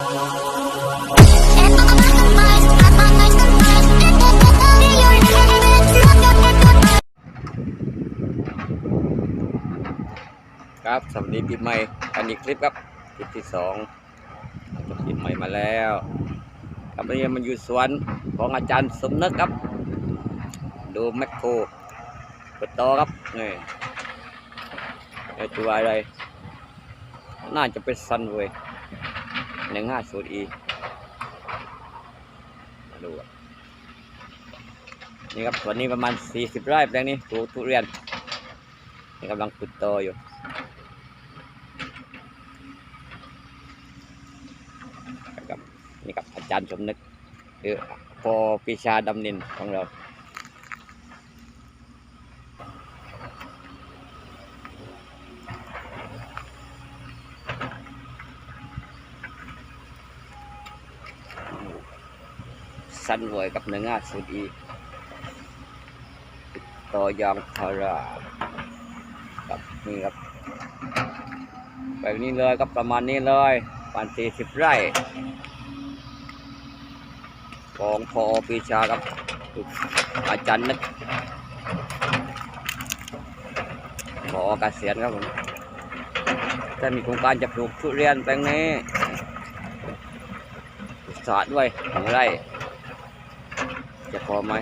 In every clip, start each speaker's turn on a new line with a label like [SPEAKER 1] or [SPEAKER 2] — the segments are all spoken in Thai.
[SPEAKER 1] ครับสวัสดีปีใหม่อันนี้คลิปครับ คลิปที่สองปีใหม่มาแล้วครับวันนี้มันอยู่สวนของอาจารย์สมนึกครับ ดูแมคโครเปิดต่อครับนี่ตัวอะไร น่าจะเป็นซันเว้ย หนึ่งห้าศูนย์อีมาดูอะนี่ครับสวนนี้ประมาณสี่สิบไร่แปลงนี้ปลูกทุเรียนนี่กำลังขุดโตอยู่กับนี่กับอาจารย์สมนึกคือพอปีชาดำนินของเรา สั้นรวยกับเนื้องาสุดีต่อยางพาราครับนี่ครับแบบนี้เลยก็ประมาณนี้เลยประมาณสี่สิบไร่ ของพอปีชาครับอาจารย์นึกพอเกษียณครับผมจะมีโครงการจะปลูกทุเรียนแปลงนี้สาดด้วยหนึ่งไร่ จะพอไหม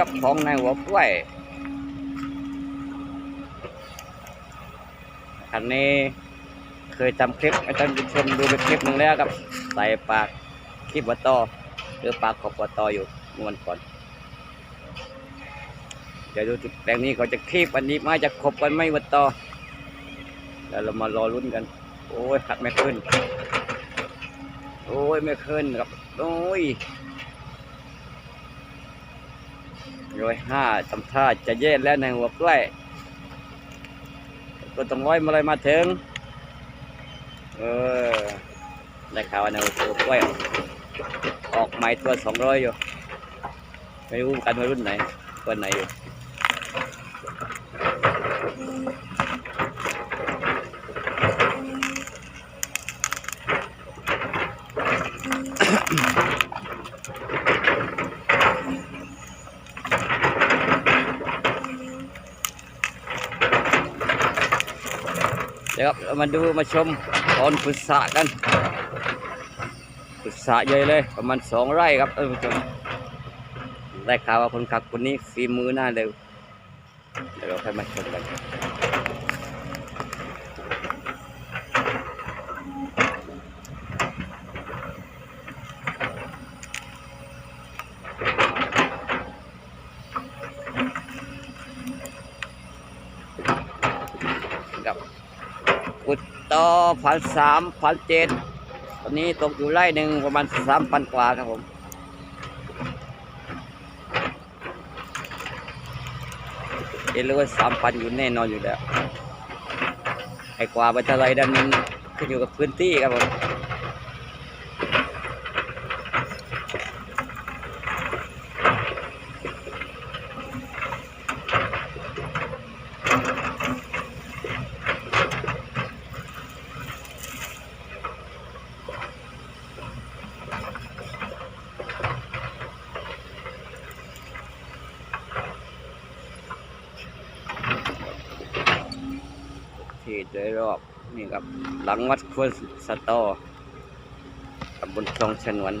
[SPEAKER 1] ครับของในหัวกล้วยอันนี้เคยทำคลิปให้ท่านผู้ชมดูไปคลิปหนึ่งแล้วครับ ใส่ปากคลิปวัตตอหรือปากขอบวัตตออยู่เมื่อวันก่อนเดี๋ยวดูที่แปลงนี้เขาจะคีบอันนี้มาจะขบกันไหม่วัตตอแล้วเรามารอลุ้นกัน โอ้ยหักไม่ขึ้น โอ้ยไม่ขึ้นครับ โอ้ย ร้อยห้าทำท่าจะเย็นแล้วในหัวใกล้ก็ต้องร้อยมาเลยมาถึง เออ ได้ข่าวในหัวใกล้ออกใหม่ตัวสองร้อยอยู่ ไม่รู้กันว่ารุ่นไหนตัวไหนอยู่ เดี๋ยวมาดูมาชมตอนขุดสระกันขุดสระใหญ่เลยประมาณสองไร่ครับท่านผู้ชมได้ข่าวว่าคนขับคนนี้ฝีมือหน้าเร็วเดี๋ยวเราค่อยมาชมกันครับขุดต่อ พันสามพันเจ็ดตอนนี้ตกอยู่ไร่หนึ่งประมาณสามพันกว่าครับผมเห็นเลยว่าสามพันอยู่แน่นอนอยู่แล้วไอ้กว่าไปเท่าไรดันขึ้นอยู่กับพื้นที่ครับผม ดยรอบนี่ครับ หลังวัดควรสตอตำบลคลองชนวน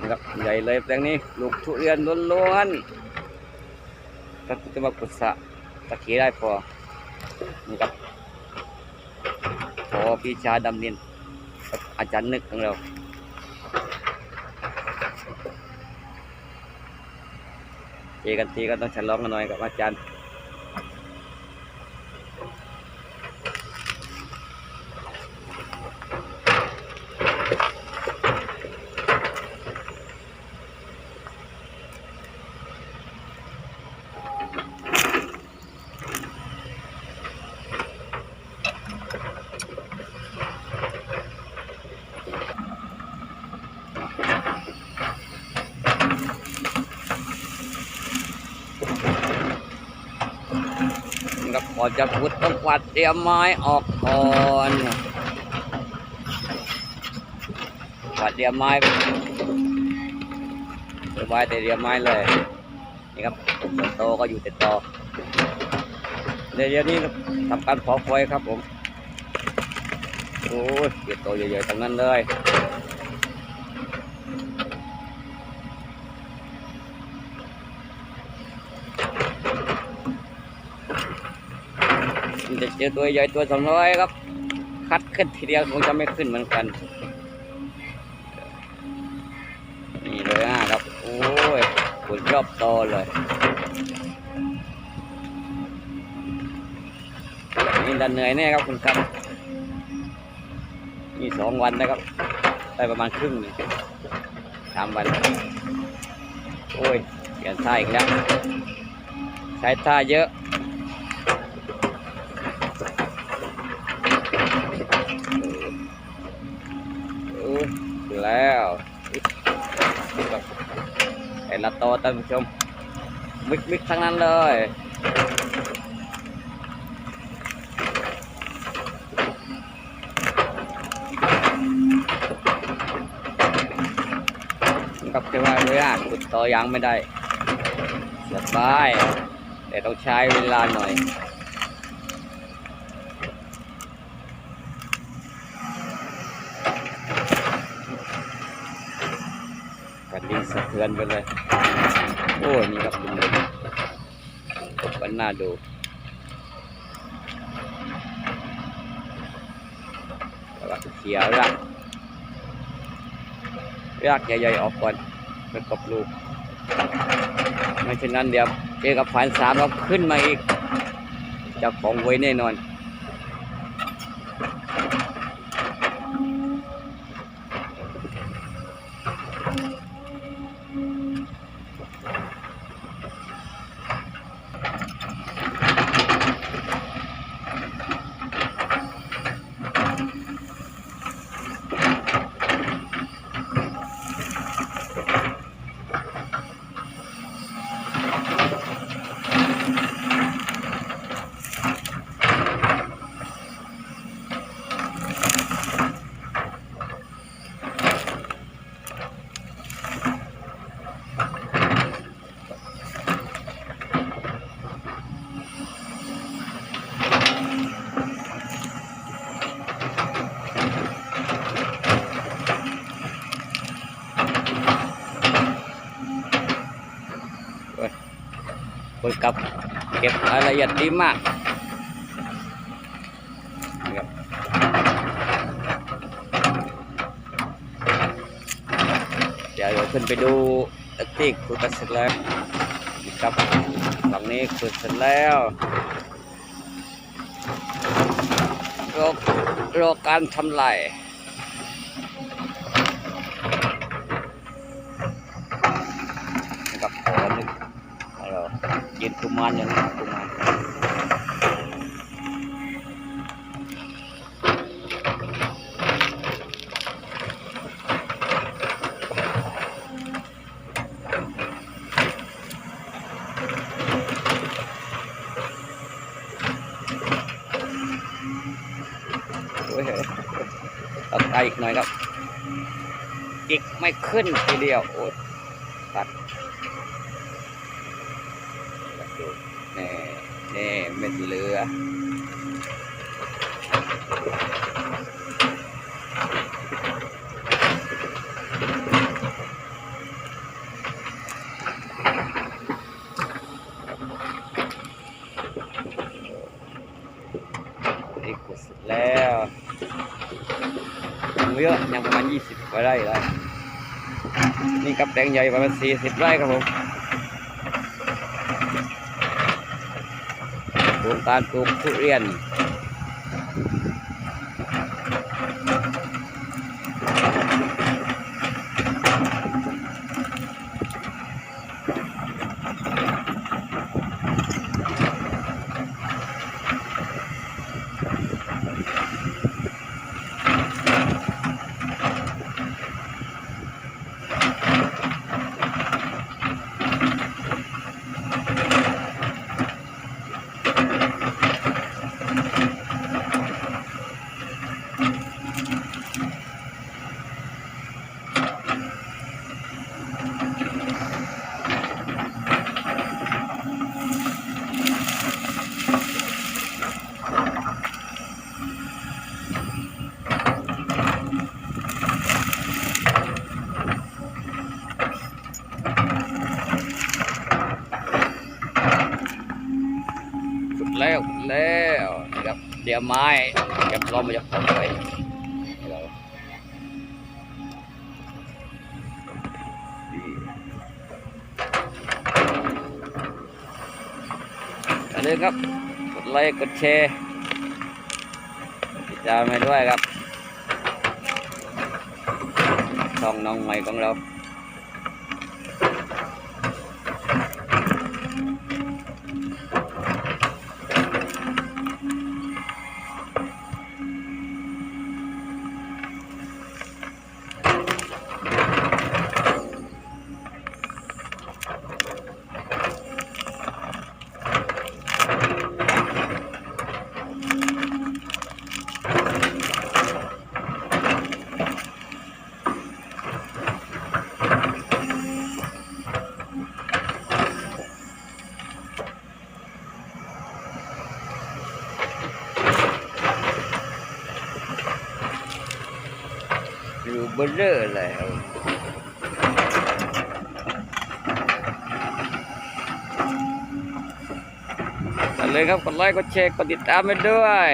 [SPEAKER 1] นะครับใหญ่เลยแปลงนี้ลูกทุเรียนล้วนๆก็จะมาปุษะตะกี้ได้พอนี่ครับพอพี่ชาดำนิน อาจารย์นึกของเราเจกันทีก็ต้องฉลองกันหน่อยกับอาจารย์ นะครับก่อจะขุดต้องกวาดเตรียมไม้ออกก่อนกวาดเตรียมไม้สบายแต่เตรียมไม้เลย นี่ครับส่วนโตก็อยู่แต่ตอเดี๋ยวนี้ทำการเผาไฟครับผม โอ้ยเดี๋ยวโตใหญ่ๆทั้งนั้นเลยมันจะ เจอตัวใหญ่ตัวสองร้อยครับ คัดขึ้นทีเดียวคงจะไม่ขึ้นเหมือนกัน นี่เลยนะครับ โอ้ยขุดรอบโตเลยนี่ดันเหนื่อยแน่ครับคุณครับ นี่สองวันนะครับ ได้ประมาณครึ่งนึงสามวัน โอ้ยเปลี่ยนท่าอีกแล้วใช้ท่าเยอะ เออถึง แล้วแต่ละโตท่านผู้ชมมิกมิกทั้งนั้นเลยกับที่ว่าเรือขุดต่อยังไม่ได้สบายแต่ต้องใช้เวลาหน่อย กันดิน สะเทือนไปเลย โอ้ยนี่ครับคุณผู้ชมันน่าดูแล้วก็เขียวรากรากใหญ่ๆออกก่อนเป็นกับลูก ไม่เช่นนั้นเดี๋ยวเจอกับฝันสามเราขึ้นมาอีกจะของไว้แน่นอน คนกลับเก็บรายละเอียดดีมากนี่ครับเดี๋ยวเราขึ้นไปดูตะติกคุยกันเสร็จแล้วนี่ครับฝั่งนี้คุยเสร็จแล้วรอรอการทำลายนะครับขอหนึ่ง เรา ยืนอย่างนี้กุมารโอ้ยต้องไกลอีกหน่อยครับจิกไม่ขึ้นทีเดียวโอ้ย ไม่สีเรือแล้วยังเยอะยังประมาณ 20กว่าไร่ไล้วนี่กับแตงใหญ่ประมาณ40ไร่ครับผม ของการปลูกทุเรียน ยไม้เก็บล้อมมาจากผมไปเราอย่าลืมครับ กดไลค์ กดแชร์ติดตามไปด้วยครับช่องน้องใหม่ของเรา เบลเลอร์แล้ว กันเลยครับ กดไลค์กดแชร์กดติดตามไปด้วย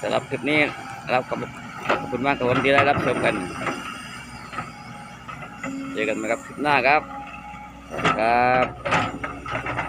[SPEAKER 1] สำหรับคลิปนี้รับขอบคุณมากครับผมที่ได้รับชมกันเจอกันใหม่ครับคลิปหน้าครับสวัสดีครับ